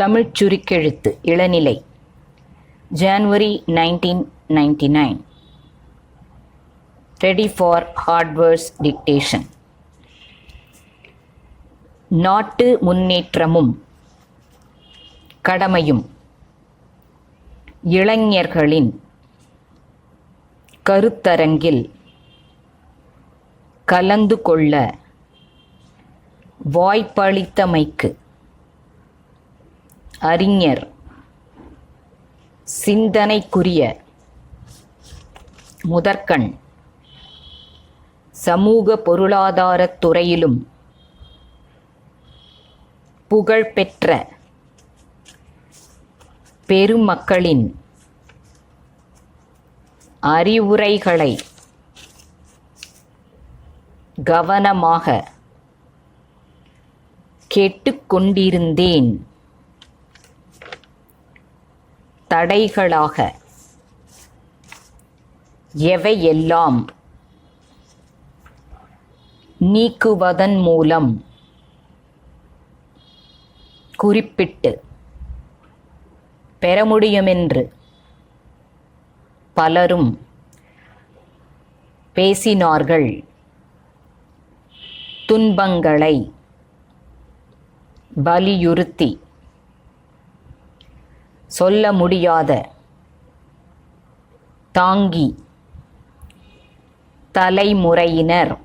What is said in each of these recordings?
தமிழ்ச் சுருக்கெழுத்து இளநிலை. January nineteen ninety nine ready for hardwares dictation நாட்டு முன்னேற்றமும் கடமையும். இளைஞர்களின் கருத்தரங்கில் கலந்து கொள்ள வாய்ப்பளித்தமைக்கு. அறிஞர் சிந்தனைக்குரிய முதற்கண் சமூக பொருளாதாரத் துறையிலும் புகழ்பெற்ற பெருமக்களின் அறிவுரைகளை கவனமாக கேட்டுக்கொண்டிருந்தேன். தடைகளாக. எவையெல்லாம் நீக்குவதன் மூலம் குறிப்பிட்டு பெற முடியுமென்று பலரும் பேசினார்கள். துன்பங்களை வலியுறுத்தி சொல்ல முடியாத. தாங்கி. தலைமுறையினர்.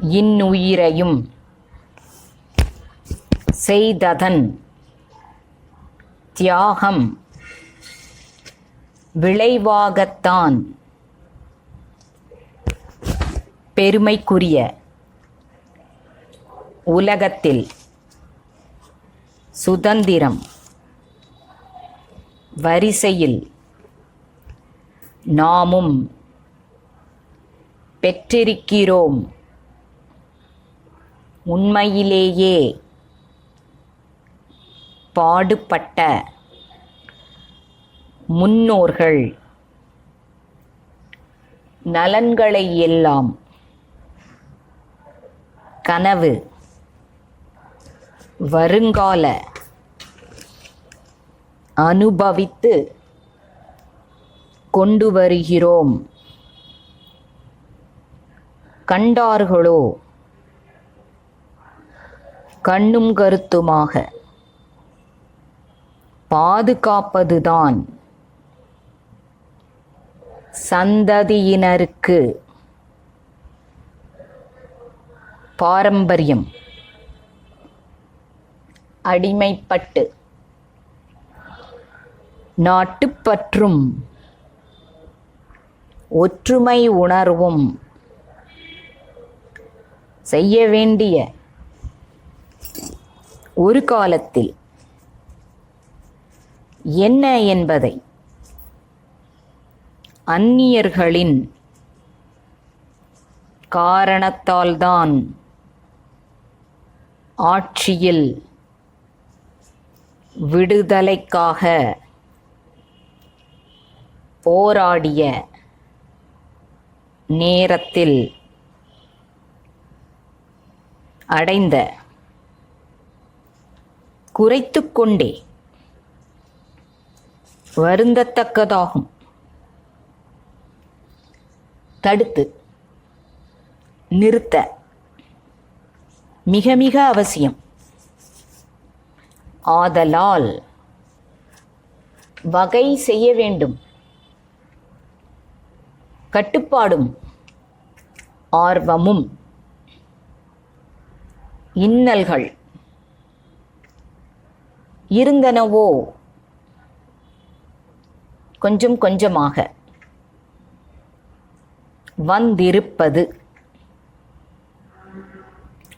இன்னுயிரையும். செய்ததன். தியாகம். விளைவாகத்தான். பெருமைக்குரிய. உலகத்தில். சுதந்திரம். வரிசையில் நாமும் பெற்றிருக்கிறோம். உண்மையிலேயே பாடுபட்ட முன்னோர்கள் நலன்களை எல்லாம் கனவு வருங்கால அனுபவித்து கொண்டு வருகிறோம். கண்டார்களோ? கண்ணும் கருத்துமாக. பாதுகாப்பதுதான். சந்ததியினருக்கு பாரம்பரியம். அடிமைப்பட்டு. நாட்டுப்பற்றும் ஒற்றுமை உணர்வும் செய்ய வேண்டிய ஒரு காலத்தில் என்ன என்பதை அந்நியர்களின் காரணத்தால்தான் ஆட்சியில் விடுதலைக்காக போராடிய நேரத்தில் அடைந்த குறைத்து கொண்டே வருந்தத்தக்கதாகும். தடுத்து நிறுத்த மிக மிக அவசியம். ஆதலால் வகை செய்ய வேண்டும். கட்டுப்பாடும் ஆர்வமும் இன்னல்கள் இருந்தனவோ? கொஞ்சம் கொஞ்சமாக வந்திருப்பது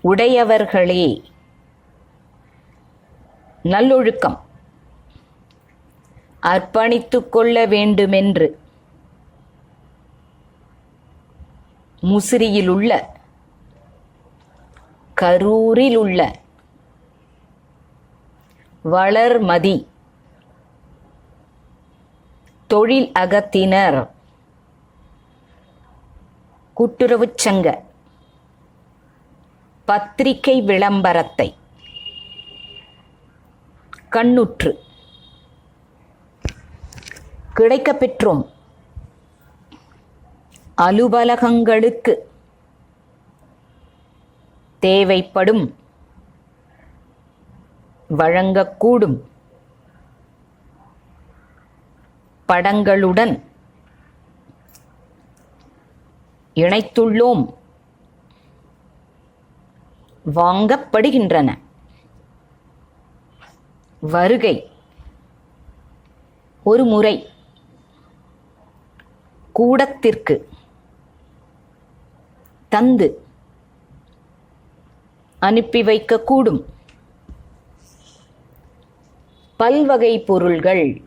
உடையவர்களே நல்லொழுக்கம். அர்ப்பணித்து கொள்ள வேண்டுமென்று முசிறியிலுள்ள கரூரிலுள்ள வளர்மதி தொழில் அகத்தினர் கூட்டுறவுச் சங்க பத்திரிகை விளம்பரத்தை கண்ணுற்று கிடைக்கப் பெற்றோம் அலுவலகங்களுக்கு தேவைப்படும் வழங்கக்கூடும் படங்களுடன் இணைத்துள்ளோம். வாங்கப்படுகின்றன. வருகை. ஒரு முறை கூடத்திற்கு தந்து அனுப்பி வைக்கக்கூடும். பல்வகை பொருள்கள்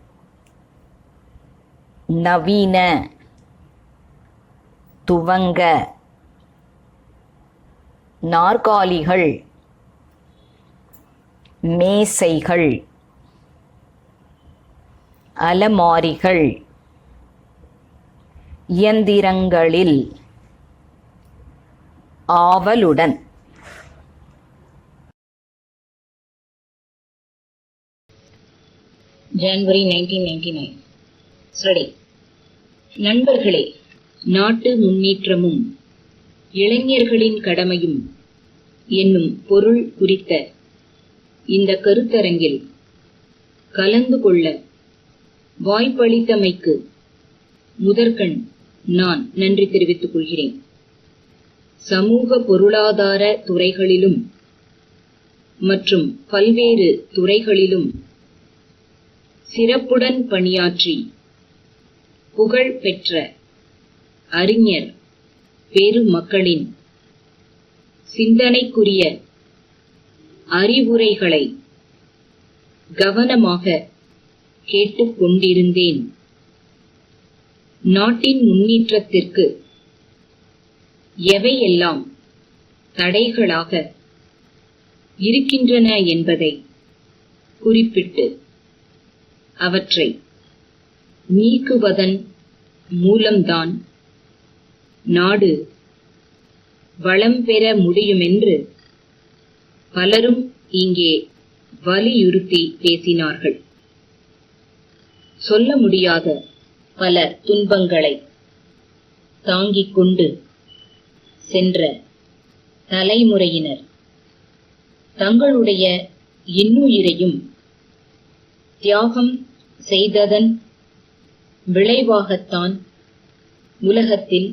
நவீன துவங்க நாற்காலிகள் மேசைகள் அலமாரிகள் இயந்திரங்களில் ஆவலுடன். January nineteen ninety nine study நண்பர்களே நாட்டு முன்னேற்றமும் இளைஞர்களின் கடமையும் என்னும் பொருள் குறித்த இந்த கருத்தரங்கில் கலந்து கொள்ள வாய்ப்பளித்தமைக்கு முதற்கண் நான் நன்றி தெரிவித்துக் கொள்கிறேன். சமூக பொருளாதார துறைகளிலும் மற்றும் பல்வேறு துறைகளிலும் சிறப்புடன் பணியாற்றி புகழ் பெற்ற அறிஞர் பெருமக்களின் சிந்தனைக்குரிய அறிவுரைகளை கவனமாக கேட்டுக்கொண்டிருந்தேன். நாட்டின் முன்னேற்றத்திற்கு எவையெல்லாம் தடைகளாக இருக்கின்றன என்பதை குறிப்பிட்டு அவற்றை நீக்குவதன் மூலம்தான் நாடு வளம் பெற முடியுமென்று பலரும் இங்கே வலியுறுத்தி பேசினார்கள். சொல்ல முடியாத பல துன்பங்களை தாங்கிக் கொண்டு சென்ற தலைமுறையினர். தங்களுடைய இன்னுயிரையும் தியாகம் செய்ததன் விளைவாகத்தான் உலகத்தில்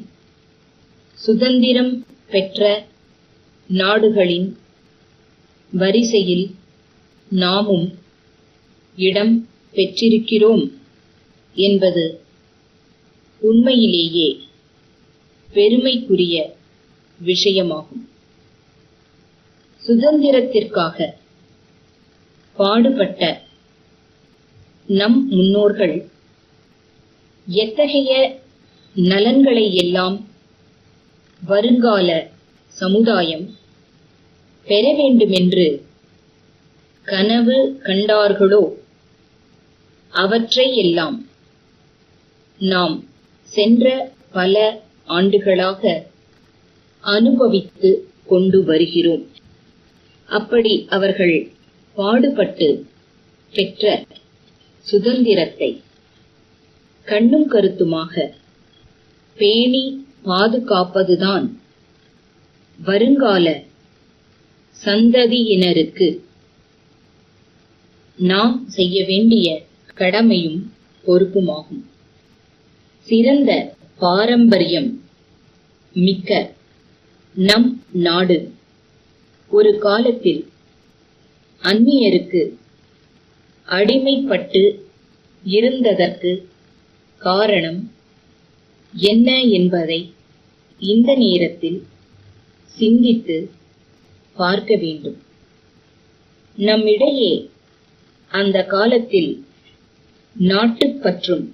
சுதந்திரம் பெற்ற நாடுகளின் வரிசையில் நாமும் இடம் பெற்றிருக்கிறோம் என்பது உண்மையிலேயே பெருமைக்குரிய விஷயமாகும். சுதந்திரத்திற்காக பாடுபட்ட நம் முன்னோர்கள் எத்தகைய நலன்களை எல்லாம் வருங்கால சமுதாயம் பெற வேண்டுமென்று கனவு கண்டார்களோ அவற்றை எல்லாம் நாம் சென்ற பல ஆண்டுகளாக அனுபவித்து கொண்டு வருகிறோம். அப்படி அவர்கள் பாடுபட்டு பெற்ற சுதந்திரத்தை கண்ணும் கருத்துமாக பேணி பாதுகாப்பதுதான் வருங்கால சந்ததியினருக்கு நாம் செய்ய வேண்டிய கடமையும் பொறுப்புமாகும். சிறந்த பாரம்பரியம் மிக்க நம் நாடு. ஒரு காலத்தில் அந்நியருக்கு அடிமைப்பட்டு இருந்ததற்கு காரணம் என்ன என்பதை இந்த நேரத்தில் சிந்தித்து பார்க்க வேண்டும். நம்மிடையே அந்த காலத்தில் நாட்டுப்பற்றும்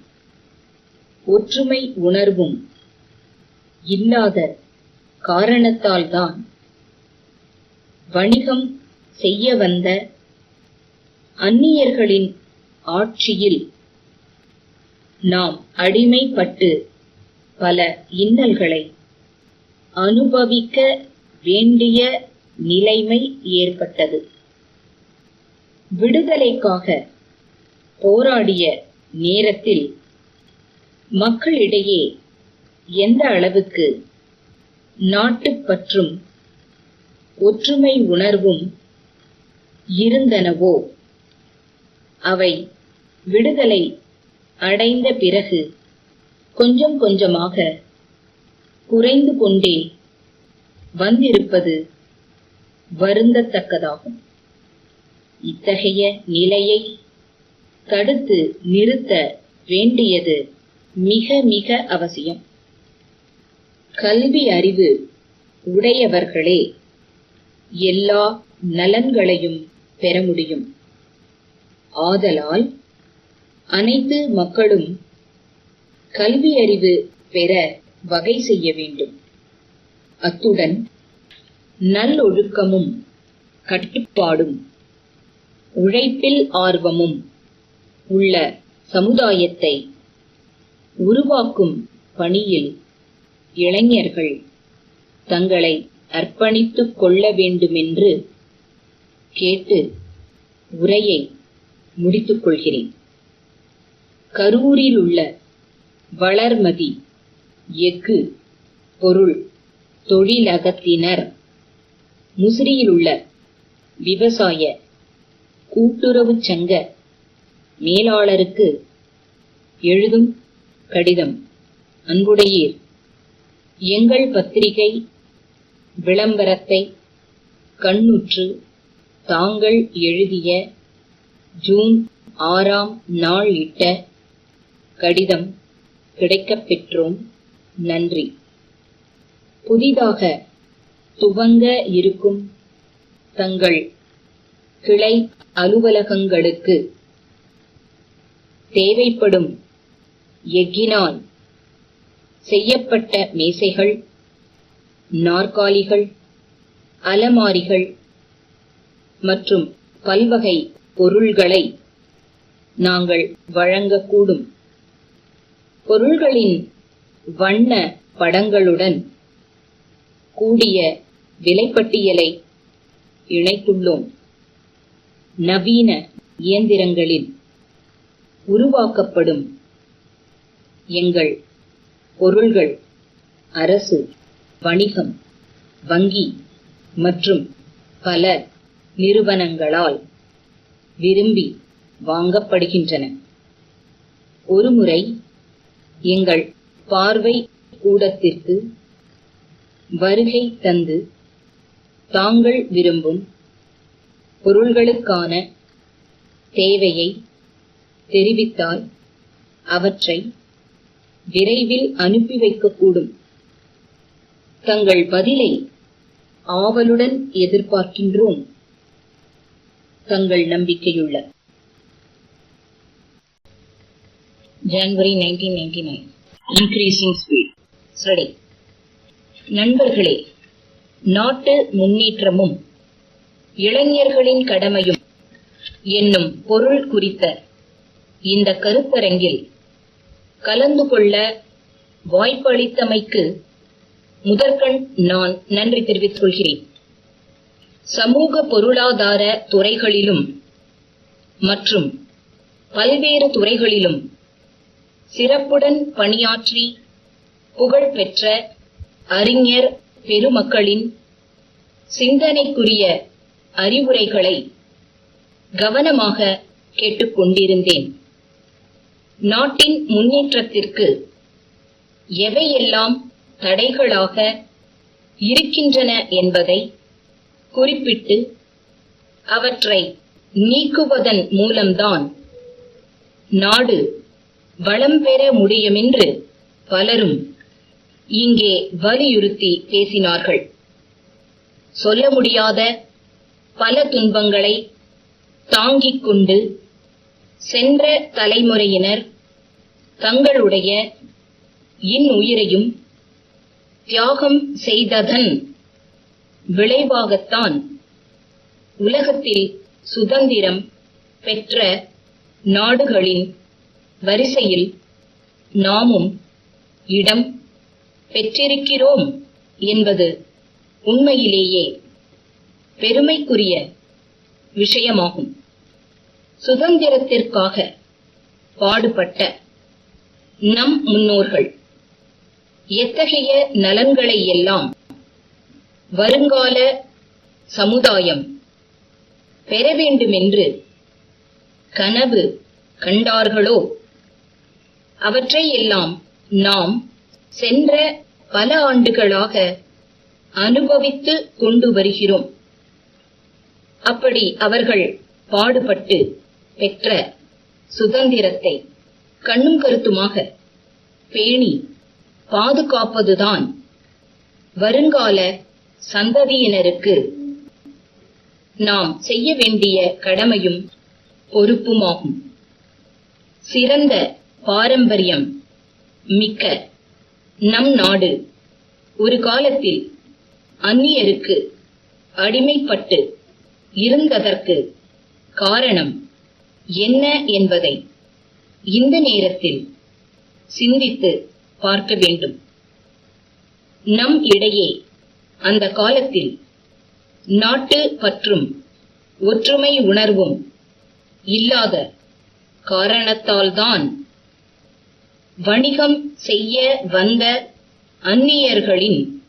ஒற்றுமை உணர்வும் இல்லாத காரணத்தால்தான் வணிகம் செய்ய வந்த அந்நியர்களின் ஆட்சியில் நாம் அடிமைப்பட்டு பல இன்னல்களை அனுபவிக்க வேண்டிய நிலைமை ஏற்பட்டது. விடுதலைக்காக போராடிய நேரத்தில் மக்களிடையே எந்த அளவுக்கு நாட்டுப்பற்றும் ஒற்றுமை உணர்வும் இருந்தனவோ? அவை விடுதலை அடைந்த பிறகு கொஞ்சம் கொஞ்சமாக குறைந்து கொண்டே வந்திருப்பது வருந்தத்தக்கதாகும். இத்தகைய நிலையை தடுத்து நிறுத்த வேண்டியது மிக மிக அவசியம். கல்வி அறிவு உடையவர்களே எல்லா நலன்களையும் பெற முடியும். ஆதலால் அனைத்து மக்களும் கல்வி அறிவு பெற வகை செய்ய வேண்டும். அத்துடன் நல்லொழுக்கமும் கட்டுப்பாடும் உழைப்பில் ஆர்வமும் உள்ள சமுதாயத்தை உருவாக்கும் பணியில் இளைஞர்கள் தங்களை அர்ப்பணித்துக் கொள்ள வேண்டுமென்று கேட்டு உரையை முடித்துக் கொள்கிறேன். கரூரில் உள்ள வளர்மதி எஃகு பொருள் தொழிலகத்தினர் முசிறியில் உள்ள விவசாய கூட்டுறவுச் சங்க மேலாளருக்கு எழுதும் கடிதம் அன்புடையீர். எங்கள் பத்திரிகை விளம்பரத்தை கண்ணுற்று தாங்கள் எழுதிய ஜூன் ஆறாம் நாள் இட்ட கடிதம் கிடைக்கப் பெற்றோம். நன்றி. புதிதாக துவங்க இருக்கும் தங்கள் கிளை அலுவலகங்களுக்கு தேவைப்படும் எஃகினால் செய்யப்பட்ட மேசைகள் நாற்காலிகள் அலமாரிகள் மற்றும் பல்வகை பொருள்களை நாங்கள் வழங்கக்கூடும். பொருள்களின் வண்ண படங்களுடன் கூடிய விலைப்பட்டியலை இணைத்துள்ளோம். நவீன இயந்திரங்களில் உருவாக்கப்படும் எங்கள் பொருள்கள் அரசு வணிகம் வங்கி மற்றும் பல நிறுவனங்களால் விரும்பி வாங்கப்படுகின்றன. ஒருமுறை எங்கள் பார்வை கூடத்திற்கு வருகை தந்து தாங்கள் விரும்பும் பொருள்களுக்கான தேவையை தெரிவித்தால் அவற்றை விரைவில் அனுப்பி வைக்கக்கூடும். தங்கள் பதிலை ஆவலுடன் எதிர்பார்க்கின்றோம். தங்கள் நம்பிக்கையுள்ள. ஜனவரி இன்க்ரீசிங் ஸ்பீட் நண்பர்களே நாட்டு முன்னேற்றமும் இளைஞர்களின் கடமையும் என்னும் பொருள் குறித்த இந்த கருத்தரங்கில் கலந்து கொள்ள வாய்ப்பளித்தமைக்கு முதற்கண் நான் நன்றி தெரிவித்துக் கொள்கிறேன். சமூக பொருளாதார துறைகளிலும் மற்றும் பல்வேறு துறைகளிலும் சிறப்புடன் பணியாற்றி புகழ்பெற்ற அறிஞர் பெருமக்களின் சிந்தனைக்குரிய அறிவுரைகளை கவனமாக கேட்டுக்கொண்டிருந்தேன் நாட்டின் முன்னேற்றத்திற்கு எவையெல்லாம் தடைகளாக இருக்கின்றன என்பதை குறிப்பிட்டு அவற்றை நீக்குவதன் மூலம்தான் நாடு வளம் பெற முடியுமென்று பலரும் இங்கே வலியுறுத்தி பேசினார்கள். சொல்ல முடியாத பல துன்பங்களை தாங்கிக் கொண்டு சென்ற தலைமுறையினர் தங்களுடைய இன்னுயிரையும் தியாகம் செய்ததன் விளைவாகத்தான் உலகத்தில் சுதந்திரம் பெற்ற நாடுகளின் வரிசையில் நாமும் இடம் பெற்றிருக்கிறோம் என்பது உண்மையிலேயே பெருமைக்குரிய விஷயமாகும். சுதந்திரத்திற்காக பாடுபட்ட நம் முன்னோர்கள். எத்தகைய நலன்களை எல்லாம் வருங்கால சமுதாயம் பெற வேண்டுமென்று கனவு கண்டார்களோ? அவற்றை எல்லாம் நாம் சென்ற பல ஆண்டுகளாக அனுபவித்து கொண்டு வருகிறோம். அப்படி அவர்கள் பாடுபட்டு பெற்ற சுதந்திரத்தை கண்ணும் கருத்துமாக பேணி பாதுகாப்பதுதான் வருங்கால சந்ததியினருக்கு நாம் செய்ய வேண்டிய கடமையும் பொறுப்புமாகும். சிறந்த பாரம்பரியம் மிக்க நம் நாடு ஒரு காலத்தில் அந்நியருக்கு அடிமைப்பட்டு இருந்ததற்கு காரணம் என்ன என்பதை இந்த நேரத்தில் சிந்தித்து பார்க்க வேண்டும். நம் இடையே அந்த காலத்தில் நாட்டு பற்றும் ஒற்றுமை உணர்வும் இல்லாத காரணத்தால்தான் வணிகம் செய்ய வந்த அந்நியர்களின்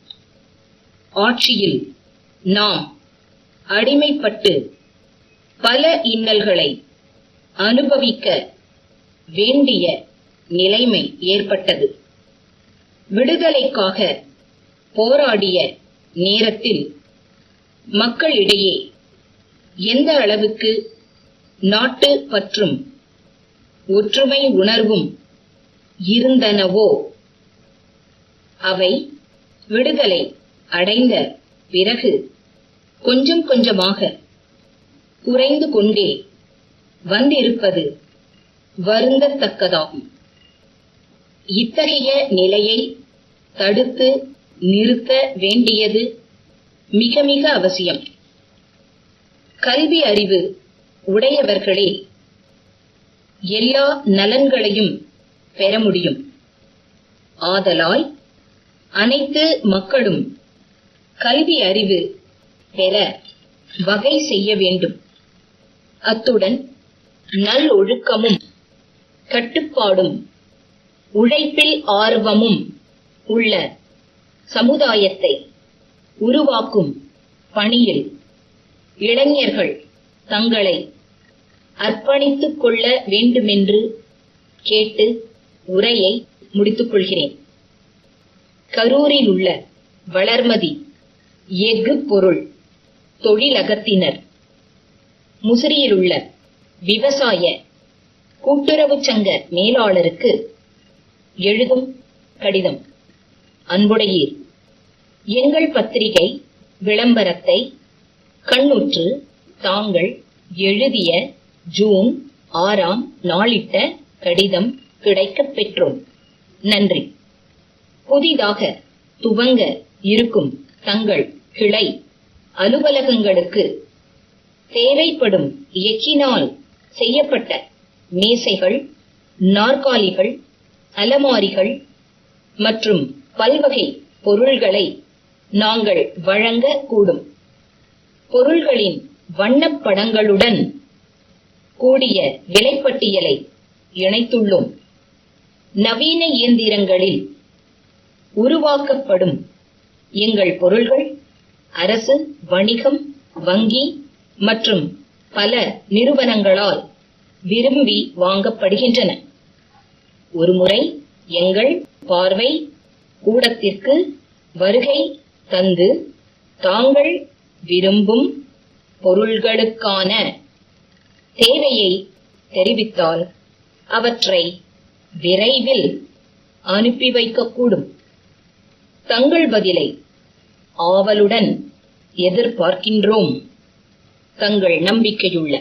ஆட்சியில் நாம் அடிமைப்பட்டு பல இன்னல்களை அனுபவிக்க வேண்டிய நிலைமை ஏற்பட்டது. விடுதலைக்காக போராடிய நேரத்தில் மக்களிடையே எந்த அளவுக்கு நாட்டு பற்றும் ஒற்றுமை உணர்வும் இருந்தனவோ அவை விடுதலை அடைந்த பிறகு கொஞ்சம் கொஞ்சமாக குறைந்து கொண்டே வந்திருப்பது வருந்தத்தக்கதாகும். இத்தகைய நிலையை தடுத்து நிறுத்த வேண்டியது மிக மிக அவசியம். கல்வி அறிவு உடையவர்களே எல்லா நலன்களையும் பெற முடியும். ஆதலால் அனைத்து மக்களும் கல்வி அறிவு பெற வகை செய்ய வேண்டும். அத்துடன் நல் ஒழுக்கமும் கட்டுப்பாடும் உழைப்பில் ஆர்வமும் உள்ள சமுதாயத்தை உருவாக்கும் பணியில் இளைஞர்கள் தங்களை அர்ப்பணித்துக் கொள்ள வேண்டுமென்று கேட்டு உரையை முடித்துக் கொள்கிறேன். கரூரில் உள்ள வளர்மதி எஃகு பொருள் தொழிலகத்தினர் முசிறியில் உள்ள விவசாய கூட்டுறவுச் சங்க மேலாளருக்கு எழுதும் கடிதம். அன்புடையீர் எங்கள் பத்திரிகை விளம்பரத்தை கண்ணுற்று தாங்கள் எழுதிய ஜூன் ஆறாம் நாளிட்ட கடிதம் கிடைக்கப் பெற்றோம். நன்றி. புதிதாக துவங்க இருக்கும் தங்கள் கிளை அலுவலகங்களுக்கு தேவைப்படும் எக்கினால் செய்யப்பட்ட மேசைகள் நாற்காலிகள் அலமாரிகள் மற்றும் பல்வகை பொருள்களை நாங்கள் வழங்க கூடும் பொருள்களின் வண்ணப் படங்களுடன் கூடிய விலைப்பட்டியலை இணைத்துள்ளோம். நவீன இயந்திரங்களில் உருவாக்கப்படும் எங்கள் பொருள்கள் அரசு வணிகம் வங்கி மற்றும் பல நிறுவனங்களால் விரும்பி வாங்கப்படுகின்றன. ஒருமுறை எங்கள் பார்வை கூடத்திற்கு வருகை தந்து தாங்கள் விரும்பும் பொருள்களுக்கான தேவையை தெரிவித்தால் அவற்றை விரைவில் அனுப்பி வைக்கக்கூடும். தங்கள் பதிலை ஆவலுடன் எதிர்பார்க்கின்றோம். தங்கள் நம்பிக்கையுள்ள